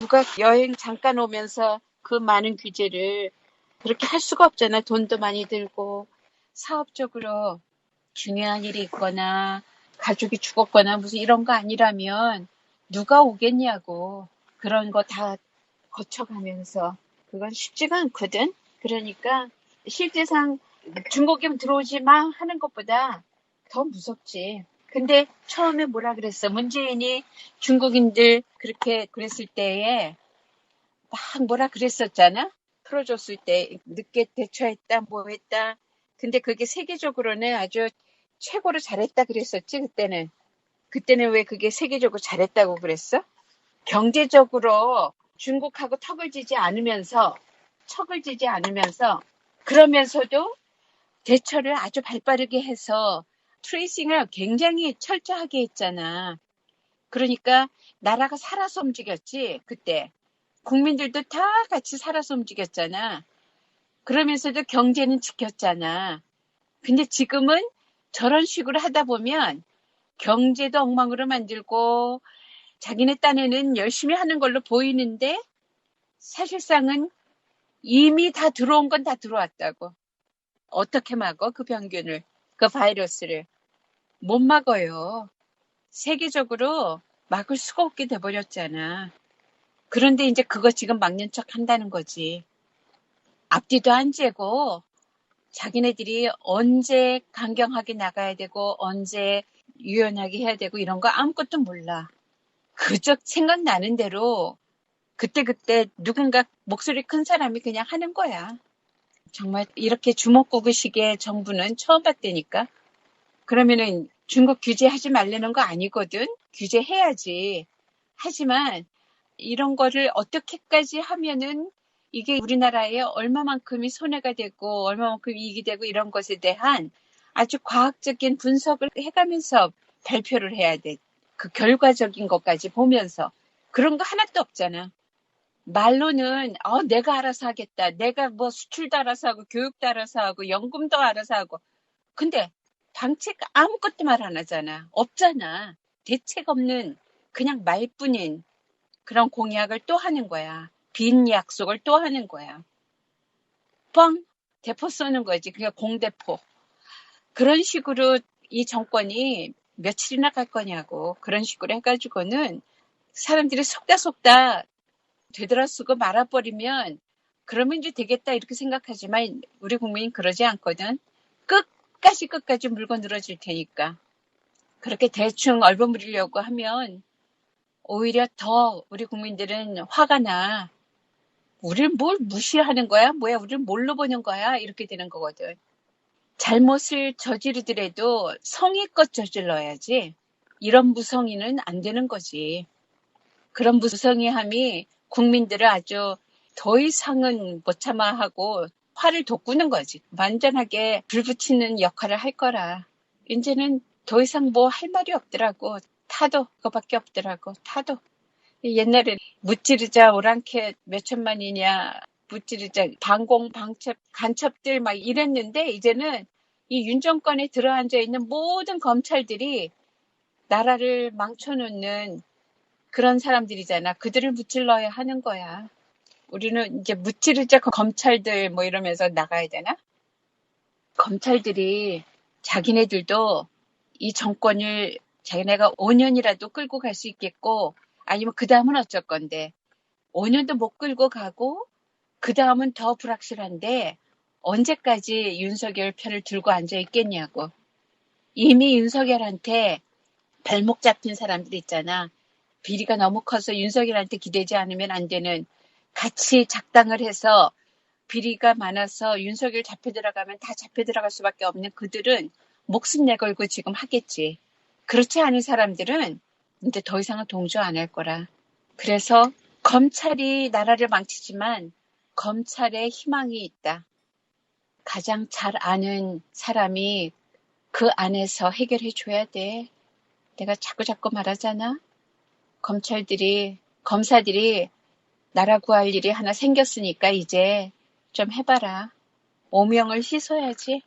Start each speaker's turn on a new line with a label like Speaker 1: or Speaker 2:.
Speaker 1: 누가 여행 잠깐 오면서 그 많은 규제를 그렇게 할 수가 없잖아. 돈도 많이 들고 사업적으로 중요한 일이 있거나 가족이 죽었거나 무슨 이런 거 아니라면 누가 오겠냐고 그런 거 다 거쳐가면서 그건 쉽지가 않거든. 그러니까 실제상 중국에 들어오지 마 하는 것보다 더 무섭지. 근데 처음에 뭐라 그랬어? 문재인이 중국인들 그렇게 그랬을 때에 막 뭐라 그랬었잖아? 풀어줬을 때 늦게 대처했다, 뭐 했다. 근데 그게 세계적으로는 아주 최고로 잘했다 그랬었지, 그때는. 그때는 왜 그게 세계적으로 잘했다고 그랬어? 경제적으로 중국하고 턱을 지지 않으면서, 척을 지지 않으면서, 그러면서도 대처를 아주 발빠르게 해서 트레이싱을 굉장히 철저하게 했잖아. 그러니까 나라가 살아서 움직였지, 그때. 국민들도 다 같이 살아서 움직였잖아. 그러면서도 경제는 지켰잖아. 근데 지금은 저런 식으로 하다 보면 경제도 엉망으로 만들고 자기네 딴에는 열심히 하는 걸로 보이는데 사실상은 이미 다 들어온 건 다 들어왔다고. 어떻게 막어? 그 병균을, 그 바이러스를. 못 막어요. 세계적으로 막을 수가 없게 돼버렸잖아. 그런데 이제 그거 지금 막는 척 한다는 거지. 앞뒤도 안 재고 자기네들이 언제 강경하게 나가야 되고 언제 유연하게 해야 되고 이런 거 아무것도 몰라. 그저 생각나는 대로 그때그때 누군가 목소리 큰 사람이 그냥 하는 거야. 정말 이렇게 주먹구구식의 정부는 처음 봤다니까. 그러면은 중국 규제하지 말라는 거 아니거든. 규제해야지. 하지만 이런 거를 어떻게까지 하면은 이게 우리나라에 얼마만큼이 손해가 되고 얼마만큼 이익이 되고 이런 것에 대한 아주 과학적인 분석을 해가면서 발표를 해야 돼. 그 결과적인 것까지 보면서 그런 거 하나도 없잖아. 말로는 어 내가 알아서 하겠다. 내가 뭐 수출도 알아서 하고 교육도 알아서 하고 연금도 알아서 하고. 근데 정책 아무것도 말 안 하잖아. 없잖아. 대책 없는 그냥 말뿐인 그런 공약을 또 하는 거야. 빈 약속을 또 하는 거야. 뻥 대포 쏘는 거지. 그냥 공대포. 그런 식으로 이 정권이 며칠이나 갈 거냐고 그런 식으로 해가지고는 사람들이 속다 속다 되돌아쓰고 말아버리면 그러면 이제 되겠다 이렇게 생각하지만 우리 국민이 그러지 않거든. 끝까지 끝까지 물건 늘어질 테니까. 그렇게 대충 얼버무리려고 하면 오히려 더 우리 국민들은 화가 나. 우리를 뭘 무시하는 거야? 뭐야? 우리를 뭘로 보는 거야? 이렇게 되는 거거든. 잘못을 저지르더라도 성의껏 저질러야지. 이런 무성의는 안 되는 거지. 그런 무성의함이 국민들을 아주 더 이상은 못 참아 하고 화를 돋구는 거지. 완전하게 불 붙이는 역할을 할 거라. 이제는 더 이상 뭐 할 말이 없더라고. 타도 그거밖에 없더라고. 타도. 옛날에 무찌르자 오랑캐 몇 천만이냐 무찌르자 방공 방첩 간첩들 막 이랬는데 이제는 이 윤 정권에 들어앉아 있는 모든 검찰들이 나라를 망쳐놓는 그런 사람들이잖아. 그들을 무찔러야 하는 거야. 우리는 이제 무찌르자 검찰들 뭐 이러면서 나가야 되나? 검찰들이 자기네들도 이 정권을 자기네가 5년이라도 끌고 갈 수 있겠고 아니면 그 다음은 어쩔 건데 5년도 못 끌고 가고 그 다음은 더 불확실한데 언제까지 윤석열 편을 들고 앉아 있겠냐고. 이미 윤석열한테 발목 잡힌 사람들 있잖아. 비리가 너무 커서 윤석열한테 기대지 않으면 안 되는 같이 작당을 해서 비리가 많아서 윤석열 잡혀 들어가면 다 잡혀 들어갈 수밖에 없는 그들은 목숨 내걸고 지금 하겠지. 그렇지 않은 사람들은 이제 더 이상은 동조 안 할 거라. 그래서 검찰이 나라를 망치지만 검찰에 희망이 있다. 가장 잘 아는 사람이 그 안에서 해결해 줘야 돼. 내가 자꾸 자꾸 말하잖아. 검찰들이, 검사들이 나라 구할 일이 하나 생겼으니까 이제 좀 해봐라. 오명을 씻어야지.